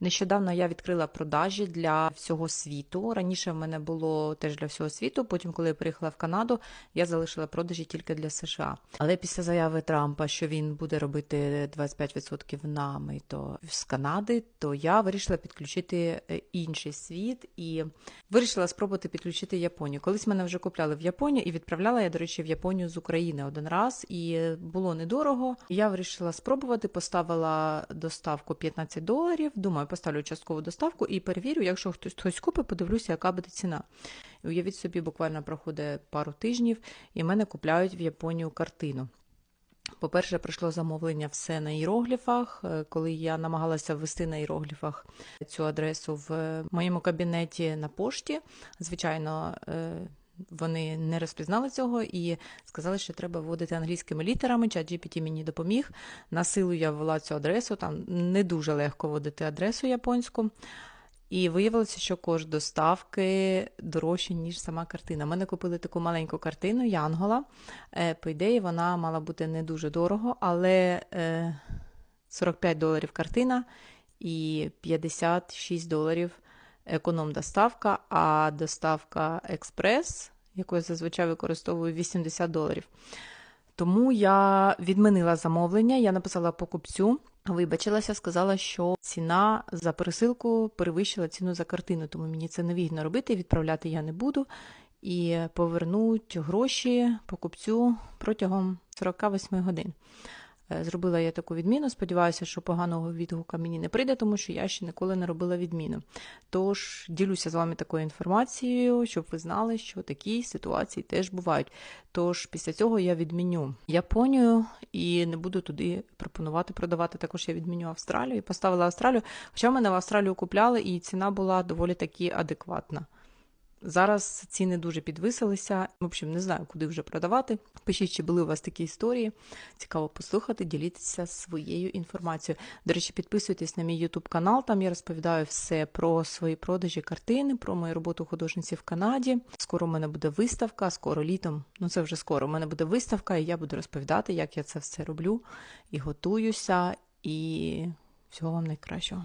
Нещодавно я відкрила продажі для всього світу. Раніше в мене було теж для всього світу. Потім, коли я приїхала в Канаду, я залишила продажі тільки для США. Але після заяви Трампа, що він буде робити 25% на мито з Канади, то я вирішила підключити е, інший світ і вирішила спробувати підключити Японію. Колись мене вже купляли в Японію і відправляла я, до речі, в Японію з України один раз, і було недорого. Я вирішила спробувати, поставила доставку 15 доларів. Думаю, поставлю часткову доставку і перевірю, якщо хтось хтось купить, подивлюся, яка буде ціна. І уявіть собі, буквально проходить пару тижнів, і мене купляють в Японію картину. По-перше, прийшло замовлення все на іерогліфах. Е, Коли я намагалася ввести на іерогліфах цю адресу в моєму кабінеті на пошті, звичайно. Е, Вони не розпізнали цього і сказали, що треба вводити англійськими літерами. Чат GPT мені допоміг. На силу я ввела цю адресу. Там не дуже легко вводити адресу японську. І виявилося, що кошт доставки дорожче, ніж сама картина. Ми не купили таку маленьку картину Янгола. Е, По ідеї, вона мала бути не дуже дорого, але е, 45 доларів картина і 56 доларів економ доставка, а доставка експрес, яку я зазвичай використовую 80 доларів. Тому я відмінила замовлення, я написала покупцю, вибачилася, сказала, що ціна за пересилку перевищила ціну за картину, тому мені це невигідно робити, відправляти я не буду. І повернуть гроші покупцю протягом 48 годин. Е, Зробила я таку відміну. Сподіваюся, що поганого відгука мені не прийде, тому що я ще ніколи не робила відміну. Тож ділюся з вами такою інформацією, щоб ви знали, що такі ситуації теж бувають. Тож після цього я відміню Японію і не буду туди пропонувати продавати. Також я відміню Австралію поставила Австралію. Хоча мене в Австралію купляли, і ціна була доволі таки адекватна. Зараз ціни дуже підвисилися. В общем, не знаю, куди вже продавати. Пишіть, чи були у вас такі історії. Цікаво послухати, діліться своєю інформацією. До речі, підписуйтесь на мій YouTube канал. Там я розповідаю все про свої продажі картини, про мою роботу художниці в Канаді. Скоро у мене буде виставка, скоро літом. Ну це вже скоро. У мене буде виставка, і я буду розповідати, як я це все роблю і готуюся. І всього вам найкращого.